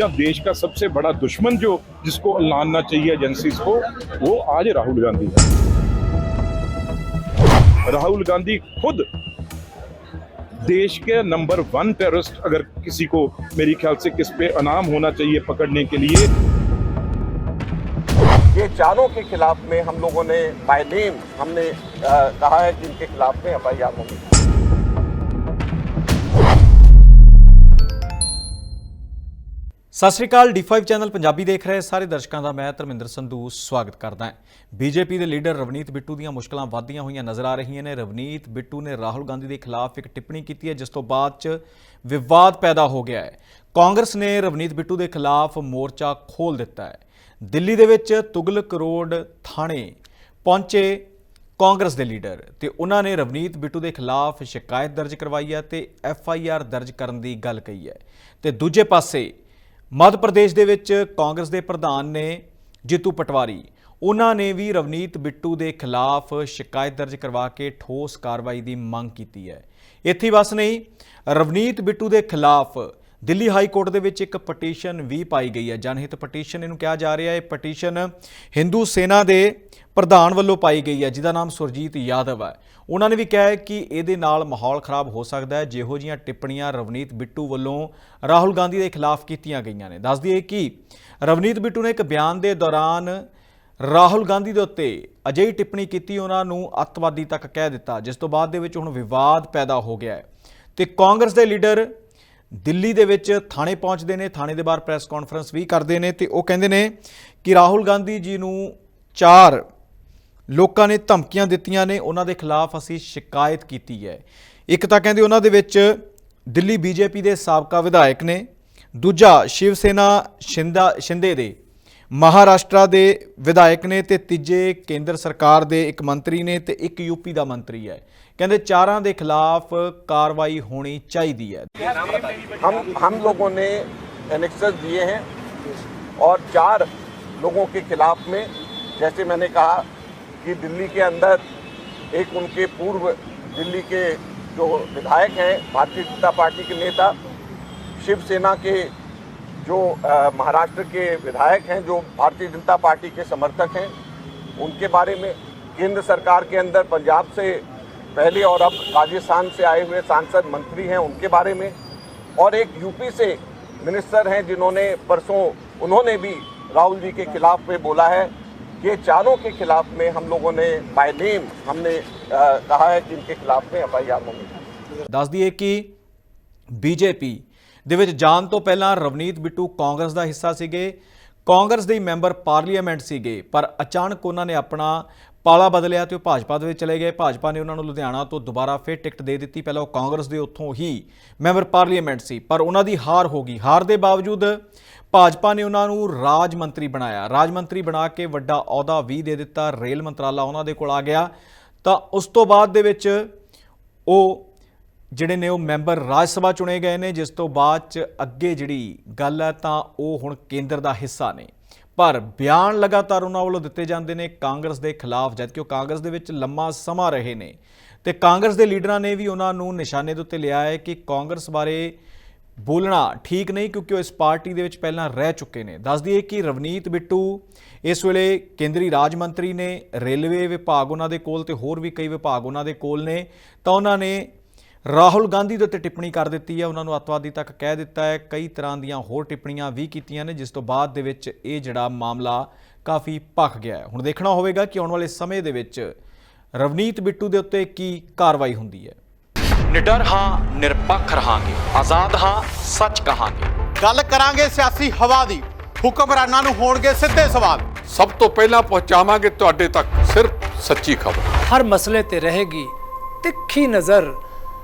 या देश का सबसे बड़ा दुश्मन जो जिसको लानना चाहिए एजेंसीज को, वो आज राहुल गांधी है। राहुल गांधी खुद देश के नंबर वन टेररिस्ट, अगर किसी को मेरी ख्याल से किस पे अनाम होना चाहिए पकड़ने के लिए। ये चारों के खिलाफ में हम लोगों ने बाय नेम हमने कहा है कि इनके खिलाफ में एफ़ आई आर होगी। ਸਤਿ ਸ਼੍ਰੀ ਅਕਾਲ D5 ਚੈਨਲ ਪੰਜਾਬੀ ਦੇਖ ਰਹੇ ਸਾਰੇ ਦਰਸ਼ਕਾਂ ਦਾ, ਮੈਂ ਧਰਮਿੰਦਰ ਸੰਧੂ ਸਵਾਗਤ ਕਰਦਾ ਹਾਂ। ਬੀਜੇਪੀ ਦੇ ਲੀਡਰ ਰਵਨੀਤ ਬਿੱਟੂ ਦੀਆਂ ਮੁਸ਼ਕਲਾਂ ਵਧਦੀਆਂ ਹੋਈਆਂ ਨਜ਼ਰ ਆ ਰਹੀਆਂ ਨੇ। ਰਵਨੀਤ ਬਿੱਟੂ ਨੇ ਰਾਹੁਲ ਗਾਂਧੀ ਦੇ ਖਿਲਾਫ ਇੱਕ ਟਿੱਪਣੀ ਕੀਤੀ ਹੈ, ਜਿਸ ਤੋਂ ਬਾਅਦ ਚ ਵਿਵਾਦ ਪੈਦਾ ਹੋ ਗਿਆ ਹੈ। ਕਾਂਗਰਸ ਨੇ ਰਵਨੀਤ ਬਿੱਟੂ ਦੇ ਖਿਲਾਫ ਮੋਰਚਾ ਖੋਲ ਦਿੱਤਾ ਹੈ। ਦਿੱਲੀ ਦੇ ਵਿੱਚ ਤੁਗਲਕ ਰੋਡ ਥਾਣੇ ਪਹੁੰਚੇ ਕਾਂਗਰਸ ਦੇ ਲੀਡਰ ਤੇ ਉਹਨਾਂ ਨੇ ਰਵਨੀਤ ਬਿੱਟੂ ਦੇ ਖਿਲਾਫ ਸ਼ਿਕਾਇਤ ਦਰਜ ਕਰਵਾਈ ਹੈ ਤੇ ਐਫ ਆਈ ਆਰ ਦਰਜ ਕਰਨ ਦੀ ਗੱਲ ਕਹੀ ਹੈ। ਤੇ ਦੂਜੇ ਪਾਸੇ ਮੱਧ ਪ੍ਰਦੇਸ਼ ਦੇ ਵਿੱਚ ਕਾਂਗਰਸ ਦੇ ਪ੍ਰਧਾਨ ਨੇ ਜੀਤੂ ਪਟਵਾਰੀ, ਉਹਨਾਂ ਨੇ ਵੀ ਰਵਨੀਤ ਬਿੱਟੂ ਦੇ ਖਿਲਾਫ ਸ਼ਿਕਾਇਤ ਦਰਜ ਕਰਵਾ ਕੇ ਠੋਸ ਕਾਰਵਾਈ ਦੀ ਮੰਗ ਕੀਤੀ ਹੈ। ਇੱਥੇ ਬਸ ਨਹੀਂ, ਰਵਨੀਤ ਬਿੱਟੂ ਦੇ ਖਿਲਾਫ ਦਿੱਲੀ ਹਾਈ ਕੋਰਟ ਦੇ ਵਿੱਚ ਇੱਕ ਪਟੀਸ਼ਨ ਵੀ ਪਾਈ ਗਈ ਹੈ। ਜਨਹਿਤ ਪਟੀਸ਼ਨ ਇਹਨੂੰ ਕਿਹਾ ਜਾ ਰਿਹਾ ਹੈ। ਇਹ ਪਟੀਸ਼ਨ ਹਿੰਦੂ ਸੈਨਾ ਦੇ ਪ੍ਰਧਾਨ ਵੱਲੋਂ ਪਾਈ ਗਈ ਹੈ, ਜਿਹਦਾ ਨਾਮ ਸੁਰਜੀਤ ਯਾਦਵ ਹੈ। ਉਹਨਾਂ ਨੇ ਵੀ ਕਿਹਾ ਹੈ ਕਿ ਇਹਦੇ ਨਾਲ ਮਾਹੌਲ ਖਰਾਬ ਹੋ ਸਕਦਾ ਹੈ, ਜਿਹੋ ਜੀਆਂ ਟਿੱਪਣੀਆਂ ਰਵਨੀਤ ਬਿੱਟੂ ਵੱਲੋਂ ਰਾਹੁਲ ਗਾਂਧੀ ਦੇ ਖਿਲਾਫ ਕੀਤੀਆਂ ਗਈਆਂ ਨੇ। ਦੱਸ ਦਈਏ ਕਿ ਰਵਨੀਤ ਬਿੱਟੂ ਨੇ ਇੱਕ ਬਿਆਨ ਦੇ ਦੌਰਾਨ ਰਾਹੁਲ ਗਾਂਧੀ ਦੇ ਉੱਤੇ ਅਜਿਹੀ ਟਿੱਪਣੀ ਕੀਤੀ, ਉਹਨਾਂ ਨੂੰ ਅੱਤਵਾਦੀ ਤੱਕ ਕਹਿ ਦਿੱਤਾ, ਜਿਸ ਤੋਂ ਬਾਅਦ ਦੇ ਵਿੱਚ ਹੁਣ ਵਿਵਾਦ ਪੈਦਾ ਹੋ ਗਿਆ ਹੈ। ਤੇ ਕਾਂਗਰਸ ਦੇ ਲੀਡਰ ਦਿੱਲੀ ਦੇ ਵਿੱਚ ਥਾਣੇ ਪਹੁੰਚਦੇ ਨੇ, ਥਾਣੇ ਦੇ ਬਾਹਰ ਪ੍ਰੈਸ ਕਾਨਫਰੰਸ ਵੀ ਕਰਦੇ ਨੇ ਤੇ ਉਹ ਕਹਿੰਦੇ ਨੇ ਕਿ ਰਾਹੁਲ ਗਾਂਧੀ ਜੀ ਨੂੰ ਚਾਰ ਲੋਕਾਂ ਨੇ ਧਮਕੀਆਂ ਦਿੱਤੀਆਂ ਨੇ ਉਹਨਾਂ ਦੇ ਖਿਲਾਫ ਅਸੀਂ ਸ਼ਿਕਾਇਤ ਕੀਤੀ ਹੈ ਇੱਕ ਤਾਂ ਕਹਿੰਦੇ ਉਹਨਾਂ ਦੇ ਵਿੱਚ ਦਿੱਲੀ ਬੀਜੇਪੀ ਦੇ ਸਾਬਕਾ ਵਿਧਾਇਕ ਨੇ ਦੂਜਾ ਸ਼ਿਵ ਸੈਨਾ ਸ਼ਿੰਦਾ ਸ਼ਿੰਦੇ ਦੇ ਮਹਾਰਾਸ਼ਟਰ ਦੇ ਵਿਧਾਇਕ ਨੇ ਤੇ ਤੀਜੇ ਕੇਂਦਰ ਸਰਕਾਰ ਦੇ ਇੱਕ ਮੰਤਰੀ ਨੇ ਤੇ ਇੱਕ ਯੂਪੀ ਦਾ ਮੰਤਰੀ ਹੈ ਕਹਿੰਦੇ ਚਾਰਾਂ ਦੇ ਖਿਲਾਫ ਕਾਰਵਾਈ ਹੋਣੀ ਚਾਹੀਦੀ ਹੈ हम हम लोगों ने एनेक्सेस दिए हैं और चार लोगों के खिलाफ में जैसे मैंने कहा कि दिल्ली के अंदर एक उनके पूर्व दिल्ली के जो विधायक हैं, भारतीय जनता पार्टी के नेता, शिवसेना के जो महाराष्ट्र के विधायक हैं, जो भारतीय जनता पार्टी के समर्थक हैं, उनके बारे में केंद्र सरकार के अंदर पंजाब से पहले और अब राजस्थान से आए हुए सांसद मंत्री हैं उनके बारे में, और एक यूपी से मिनिस्टर हैं जिन्होंने परसों उन्होंने भी राहुल जी के खिलाफ में बोला है। कि चारों के खिलाफ में हम लोगों ने बाय नेम हमने अ, कहा है कि इनके खिलाफ में एफ आई आर होगी ਦੱਸ ਦਈਏ ਕਿ ਬੀਜੇਪੀ ਦੇ ਵਿੱਚ ਜਾਣ ਤੋਂ ਪਹਿਲਾਂ ਰਵਨੀਤ ਬਿੱਟੂ ਕਾਂਗਰਸ ਦਾ ਹਿੱਸਾ ਸੀਗੇ ਕਾਂਗਰਸ ਦੇ ਹੀ ਮੈਂਬਰ ਪਾਰਲੀਮੈਂਟ ਸੀਗੇ ਪਰ ਅਚਾਨਕ ਉਹਨਾਂ ਨੇ ਆਪਣਾ ਪਾਲਾ ਬਦਲਿਆ ਤੇ ਉਹ ਭਾਜਪਾ ਦੇ ਵਿੱਚ ਚਲੇ ਗਏ। ਭਾਜਪਾ ਨੇ ਉਹਨਾਂ ਨੂੰ ਲੁਧਿਆਣਾ ਤੋਂ ਦੁਬਾਰਾ ਫਿਰ ਟਿਕਟ ਦੇ ਦਿੱਤੀ। ਪਹਿਲਾਂ ਉਹ ਕਾਂਗਰਸ ਦੇ ਉੱਥੋਂ ਹੀ ਮੈਂਬਰ ਪਾਰਲੀਮੈਂਟ ਸੀ, ਪਰ ਉਹਨਾਂ ਦੀ ਹਾਰ ਹੋ ਗਈ। ਹਾਰ ਦੇ ਬਾਵਜੂਦ ਭਾਜਪਾ ਨੇ ਉਹਨਾਂ ਨੂੰ ਰਾਜ ਮੰਤਰੀ ਬਣਾਇਆ। ਰਾਜ ਮੰਤਰੀ ਬਣਾ ਕੇ ਵੱਡਾ ਅਹੁਦਾ ਵੀ ਦੇ ਦਿੱਤਾ। ਰੇਲ ਮੰਤਰਾਲਾ ਉਹਨਾਂ ਦੇ ਕੋਲ ਆ ਗਿਆ। ਤਾਂ ਉਸ ਤੋਂ ਬਾਅਦ ਦੇ ਵਿੱਚ ਉਹ ਜਿਹੜੇ ਨੇ ਉਹ ਮੈਂਬਰ ਰਾਜ ਸਭਾ ਚੁਣੇ ਗਏ ਨੇ, ਜਿਸ ਤੋਂ ਬਾਅਦ ਚ ਅੱਗੇ ਜਿਹੜੀ ਗੱਲ ਹੈ ਤਾਂ ਉਹ ਹੁਣ ਕੇਂਦਰ ਦਾ ਹਿੱਸਾ ਨੇ। ਪਰ ਬਿਆਨ ਲਗਾਤਾਰ ਉਹਨਾਂ ਵੱਲੋਂ ਦਿੱਤੇ ਜਾਂਦੇ ਨੇ ਕਾਂਗਰਸ ਦੇ ਖਿਲਾਫ, ਜਦਕਿ ਉਹ ਕਾਂਗਰਸ ਦੇ ਵਿੱਚ ਲੰਮਾ ਸਮਾਂ ਰਹੇ ਨੇ। ਤੇ ਕਾਂਗਰਸ ਦੇ ਲੀਡਰਾਂ ਨੇ ਵੀ ਉਹਨਾਂ ਨੂੰ ਨਿਸ਼ਾਨੇ ਦੇ ਉੱਤੇ ਲਿਆ ਹੈ ਕਿ ਕਾਂਗਰਸ ਬਾਰੇ ਬੋਲਣਾ ਠੀਕ ਨਹੀਂ, ਕਿਉਂਕਿ ਉਹ ਇਸ ਪਾਰਟੀ ਦੇ ਵਿੱਚ ਪਹਿਲਾਂ ਰਹਿ ਚੁੱਕੇ ਨੇ। ਦੱਸ ਦਈਏ ਕਿ ਰਵਨੀਤ ਬਿੱਟੂ ਇਸ ਵੇਲੇ ਕੇਂਦਰੀ ਰਾਜ ਮੰਤਰੀ ਨੇ, ਰੇਲਵੇ ਵਿਭਾਗ ਉਹਨਾਂ ਦੇ ਕੋਲ ਤੇ ਹੋਰ ਵੀ ਕਈ ਵਿਭਾਗ ਉਹਨਾਂ ਦੇ ਕੋਲ ਨੇ। ਤਾਂ ਉਹਨਾਂ ਨੇ ਰਾਹੁਲ ਗਾਂਧੀ ਦੇ ਉੱਤੇ ਟਿੱਪਣੀ ਕਰ ਦਿੱਤੀ ਹੈ। ਉਹਨਾਂ ਨੂੰ ਅੱਤਵਾਦੀ ਤੱਕ ਕਹਿ ਦਿੱਤਾ ਹੈ। ਕਈ ਤਰ੍ਹਾਂ ਦੀਆਂ ਹੋਰ ਟਿੱਪਣੀਆਂ ਵੀ ਕੀਤੀਆਂ ਨੇ ਜਿਸ ਤੋਂ ਬਾਅਦ ਦੇ ਵਿੱਚ ਇਹ ਜਿਹੜਾ ਮਾਮਲਾ ਕਾਫੀ ਭਖ ਗਿਆ ਹੈ। ਹੁਣ ਦੇਖਣਾ ਹੋਵੇਗਾ ਕਿ ਆਉਣ ਵਾਲੇ ਸਮੇਂ ਦੇ ਵਿੱਚ ਰਵਨੀਤ ਬਿੱਟੂ ਦੇ ਉੱਤੇ ਕੀ ਕਾਰਵਾਈ ਹੁੰਦੀ ਹੈ। ਨਿਡਰ ਹਾਂ ਨਿਰਪੱਖ ਰਹਾਂਗੇ। ਆਜ਼ਾਦ ਹਾਂ ਸੱਚ ਕਹਾਂਗੇ। ਗੱਲ ਕਰਾਂਗੇ ਸਿਆਸੀ ਹਵਾ ਦੀ। ਹੁਕਮਰਾਨਾਂ ਨੂੰ ਹੋਣਗੇ ਸਿੱਧੇ ਸਵਾਲ। ਸਭ ਤੋਂ ਪਹਿਲਾਂ ਪਹੁੰਚਾਵਾਂਗੇ ਤੁਹਾਡੇ ਤੱਕ ਸਿਰਫ ਸੱਚੀ ਖਬਰ। ਹਰ ਮਸਲੇ ਤੇ ਰਹੇਗੀ ਤਿੱਖੀ ਨਜ਼ਰ।